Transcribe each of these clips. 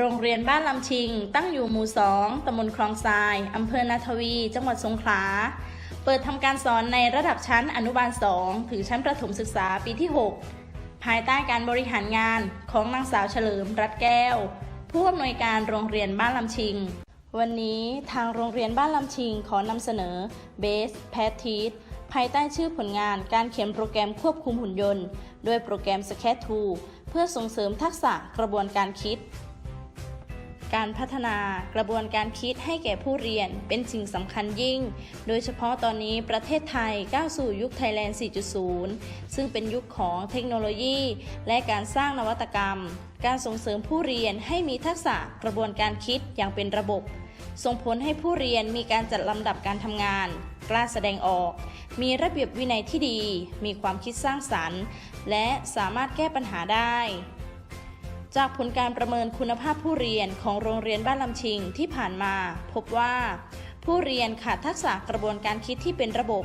โรงเรียนบ้านลำชิง ตั้งอยู่หมู่ 2ตำบลคลองทราย อำเภอนาทวี จังหวัดสงขลา เปิดทำการสอนในระดับชั้นอนุบาล 2 ถึงชั้นประถมศึกษาปีที่ 6 ภายใต้การบริหารงานของนางสาวเฉลิมรัตแก้ว ผู้อำนวยการโรงเรียนบ้านลำชิง วันนี้ทางโรงเรียนบ้านลำชิงขอนำเสนอ Base p a t e a c h ภายใต้ชื่อผลงานการเขียนโปรแกรมควบคุมหุ่นยนต์ ด้วยโปรแกรม s c a t 2เพื่อส่งเสริมทักษะกระบวนการคิด การพัฒนากระบวนการคิดให้แก่ผู้เรียนเป็นสิ่งสำคัญยิ่ง โดยเฉพาะตอนนี้ประเทศไทยก้าวสู่ยุคไทยแลนด์ 4.0 ซึ่งเป็นยุคของเทคโนโลยี และการสร้างนวัตกรรม การส่งเสริมผู้เรียนให้มีทักษะกระบวนการคิดอย่างเป็นระบบ ส่งผลให้ผู้เรียนมีการจัดลำดับการทำงาน กล้าแสดงออก มีระเบียบวินัยที่ดี มีความคิดสร้างสรรค์ และสามารถแก้ปัญหาได้ จากผลการประเมินคุณภาพผู้เรียนของโรงเรียนบ้านลำชิงที่ผ่านมา พบว่า ผู้เรียนขาดทักษะกระบวนการคิดที่เป็นระบบ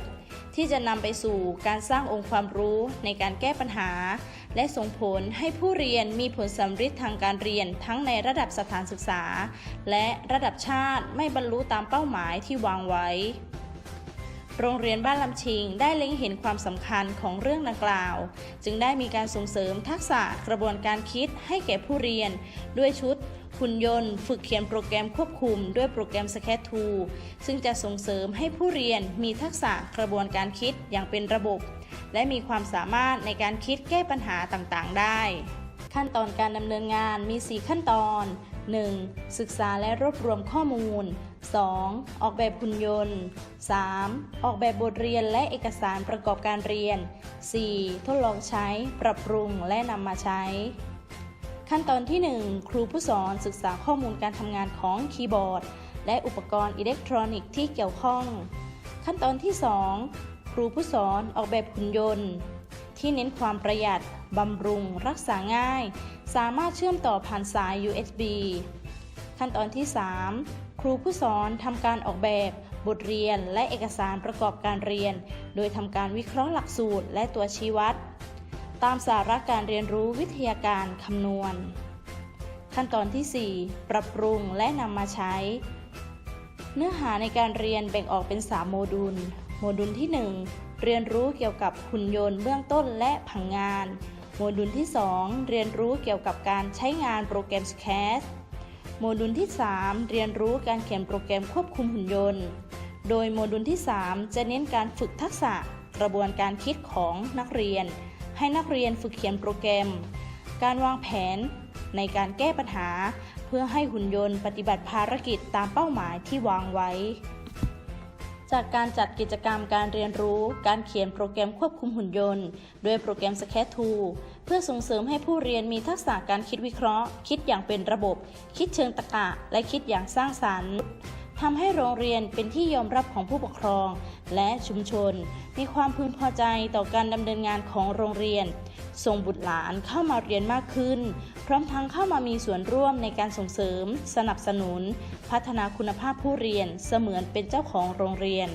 ที่จะนำไปสู่การสร้างองค์ความรู้ในการแก้ปัญหา และส่งผลให้ผู้เรียนมีผลสำฤทธิ์ทางการเรียนทั้งในระดับสถานศึกษา และระดับชาติไม่บรรลุตามเป้าหมายที่วางไว้ โรงเรียนบ้านลำชิง ได้เล็งเห็นความสำคัญของเรื่องดังกล่าว จึงได้มีการส่งเสริมทักษะกระบวนการคิดให้แก่ผู้เรียน ด้วยชุดหุ่นยนต์ ฝึกเขียนโปรแกรมควบคุม ด้วยโปรแกรม s c a t 2ซึ่งจะส่งเสริมให้ผู้เรียนมีทักษะกระบวนการคิดอย่างเป็นระบบ และมีความสามารถในการคิดแก้ปัญหาต่างๆ ได้ ขั้นตอนการดำเนินงานมี 4 ขั้นตอน 1. ศึกษาและรวบรวมข้อมูล 2. ออกแบบหุ่นยนต์ 3. ออกแบบบทเรียนและเอกสารประกอบการเรียน 4. ทดลองใช้ ปรับปรุง และนำมาใช้ ขั้นตอนที่ 1 ครูผู้สอนศึกษาข้อมูลการทำงานของคีย์บอร์ด และอุปกรณ์อิเล็กทรอนิกส์ที่เกี่ยวข้อง ขั้นตอนที่ 2 ครูผู้สอนออกแบบหุ่นยนต์ ที่เน้นความประหยัดบำรุง รักษาง่าย สามารถเชื่อมต่อผ่านสาย USB ขั้นตอนที่ 3 ครูผู้สอนทำการออกแบบบทเรียนและเอกสารประกอบการเรียน โดยทำการวิเคราะห์หลักสูตรและตัวชี้วัด ตามสาระการเรียนรู้วิทยาการคำนวณ ขั้นตอนที่ 4 ปรับปรุงและนำมาใช้ เนื้อหาในการเรียนแบ่งออกเป็น 3 โมดูล โมดูลที่ 1 เรียนรู้เกี่ยวกับหุ่นยนต์เบื้องต้นและผังงาน โมดูลที่ 2 เรียนรู้เกี่ยวกับการใช้งานโปรแกรม SCAD โมดูลที่ 3 เรียนรู้การเขียนโปรแกรมควบคุมหุ่นยนต์ โดยโมดูลที่ 3 จะเน้นการฝึกทักษะกระบวนการคิดของนักเรียน ให้นักเรียนฝึกเขียนโปรแกรม การวางแผนในการแก้ปัญหา เพื่อให้หุ่นยนต์ปฏิบัติภารกิจตามเป้าหมายที่วางไว้ จากการจัดกิจกรรมการเรียนรู้ การเขียนโปรแกรมควบคุมหุ่นยนต์ ด้วยโปรแกรม s c a t 2เพื่อส่งเสริมให้ผู้เรียนมีทักษะการคิดวิเคราะห์ คิดอย่างเป็นระบบ คิดเชิงตรรกะ และคิดอย่างสร้างสรรค์ทำให้โรงเรียนเป็นที่ยอมรับของผู้ปกครอง และชุมชน มีความพึงพอใจต่อการดำเนินงานของโรงเรียน ส่งบุตรหลานเข้ามาเรียนมากขึ้น พร้อมทั้งเข้ามามีส่วนร่วมในการส่งเสริม สนับสนุน พัฒนาคุณภาพผู้เรียนเสมือนเป็นเจ้าของโรงเรียน